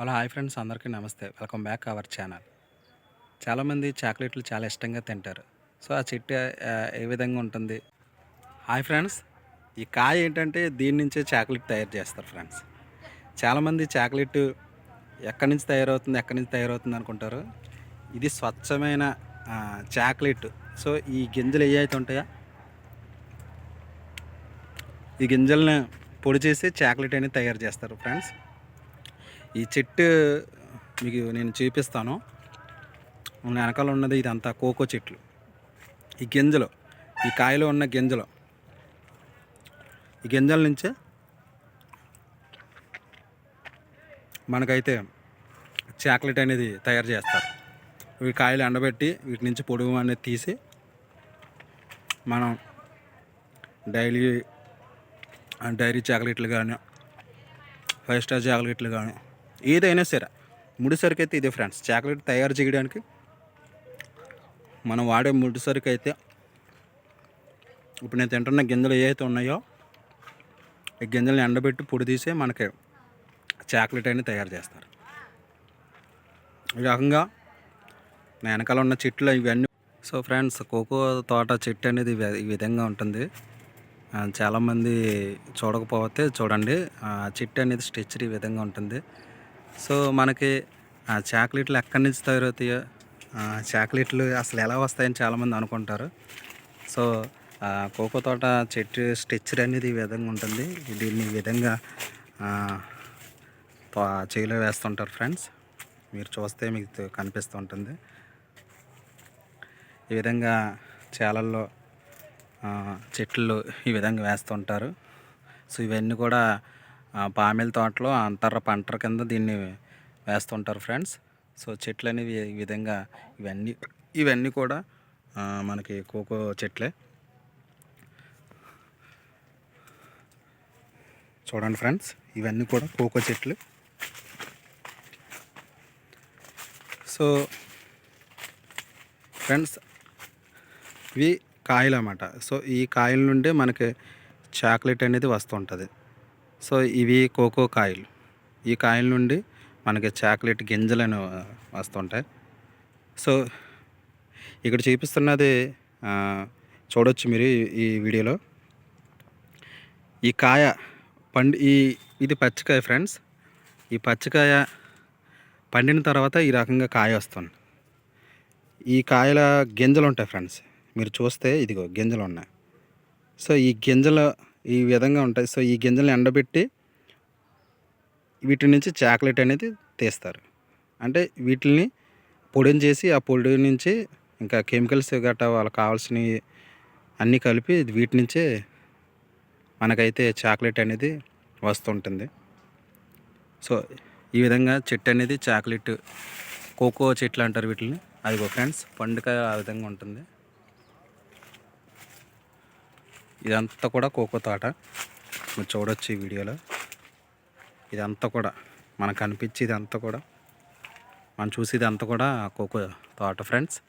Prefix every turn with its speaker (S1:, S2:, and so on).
S1: Hello hi friends. అందరికీ నమస్తే. Welcome back our channel. చాలామంది చాక్లెట్లు చాలా ఇష్టంగా తింటారు. సో ఆ చెట్టు ఏ విధంగా ఉంటుంది? Hi friends. ఈ కాయ ఏంటంటే దీని నుంచే చాక్లెట్ తయారు చేస్తారు ఫ్రెండ్స్. చాలామంది చాక్లెట్ ఎక్కడి నుంచి తయారవుతుంది ఎక్కడి నుంచి తయారవుతుంది అనుకుంటారు? ఇది స్వచ్ఛమైన చాక్లెట్. సో ఈ గింజలు ఏ అయితే ఉంటాయో ఈ గింజలను పొడి చేసి చాక్లెట్ అనేది తయారు చేస్తారు ఫ్రెండ్స్. ఈ చెట్టు మీకు నేను చూపిస్తాను. వెనకాల ఉన్నది ఇదంతా కోకో చెట్లు. ఈ గింజలు ఈ కాయలో ఉన్న గింజలు. ఈ గింజల నుంచే మనకైతే చాక్లెట్ అనేది తయారు చేస్తారు. ఈ కాయలు ఎండబెట్టి వీటి నుంచి పొడుగు అనేది తీసి మనం డైలీ డైరీ చాక్లెట్లు కానీ ఫైవ్ స్టార్ చాక్లెట్లు కానీ ఏదైనా సరే ముడి సరుకు అయితే ఇదే ఫ్రెండ్స్. చాక్లెట్ తయారు చేయడానికి మనం వాడే ముడి అయితే ఇప్పుడు నేను తింటున్న గింజలు ఏవైతే ఉన్నాయో ఈ గింజలను ఎండబెట్టి పొడి తీసి మనకి చాక్లెట్ అనేది తయారు చేస్తారు. ఈ రకంగా నా వెనకాల ఉన్న చెట్లు ఇవన్నీ. సో ఫ్రెండ్స్ కోకో తోట చెట్టు అనేది ఈ విధంగా ఉంటుంది. చాలామంది చూడకపోతే చూడండి. ఆ చెట్టు అనేది స్ట్రెచ్చర్ ఈ విధంగా ఉంటుంది. సో మనకి ఆ చాక్లెట్లు ఎక్కడి నుంచి తయారవుతాయో చాక్లెట్లు అసలు ఎలా వస్తాయని చాలామంది అనుకుంటారు. సో కోకో తోట చెట్టు స్ట్రెచ్చర్ అనేది ఈ విధంగా ఉంటుంది. దీన్ని ఈ విధంగా ఆ, చేలో వేస్తుంటారు ఫ్రెండ్స్. మీరు చూస్తే మీకు కనిపిస్తూ ఉంటుంది. ఈ విధంగా చేలల్లో చెట్లు ఈ విధంగా వేస్తుంటారు. సో ఇవన్నీ కూడా పామెల తోటలో అంతర పంట కింద దీన్ని వేస్తుంటారు ఫ్రెండ్స్. సో చెట్లు అనేవి ఈ విధంగా ఇవన్నీ ఇవన్నీ కూడా మనకి కోకో చెట్లే. చూడండి ఫ్రెండ్స్ ఇవన్నీ కూడా కోకో చెట్లు. సో ఫ్రెండ్స్ ఇవి కాయలు అన్నమాట సో ఈ కాయల నుండి మనకి చాక్లెట్ అనేది వస్తుంటుంది. సో ఇవి కోకో కాయలు. ఈ కాయల నుండి మనకి చాక్లెట్ గింజలు అని వస్తుంటాయి. సో ఇక్కడ చూపిస్తున్నది చూడొచ్చు మీరు ఈ- ఈ వీడియోలో. ఈ కాయ పండి ఈ ఇది పచ్చికాయ ఫ్రెండ్స్. ఈ పచ్చికాయ పండిన తర్వాత ఈ రకంగా కాయ వస్తుంది. ఈ కాయల గింజలు ఉంటాయి ఫ్రెండ్స్. మీరు చూస్తే ఇదిగో గింజలు ఉన్నాయి. సో ఈ గింజలు ఈ విధంగా ఉంటాయి. సో ఈ గింజలను ఎండబెట్టి వీటి నుంచి చాక్లెట్ అనేది తీస్తారు. అంటే వీటిని పొడిని చేసి ఆ పొడి నుంచి ఇంకా కెమికల్స్ గట్రా వాళ్ళకి కావాల్సినవి అన్నీ కలిపి వీటి నుంచే మనకైతే చాక్లెట్ అనేది వస్తుంటుంది. సో ఈ విధంగా చెట్టు అనేది చాక్లెట్ కోకో చెట్లు అంటారు వీటిని అదిగో ఫ్రెండ్స్ పండుగ ఆ విధంగా ఉంటుంది. ఇదంతా కూడా కోకో తోట. మీరు చూడొచ్చు ఈ వీడియోలో. ఇదంతా కూడా మనకు కనిపించేది అంతా కూడా. మనం చూసేది అంతా కూడా కోకో తోట ఫ్రెండ్స్.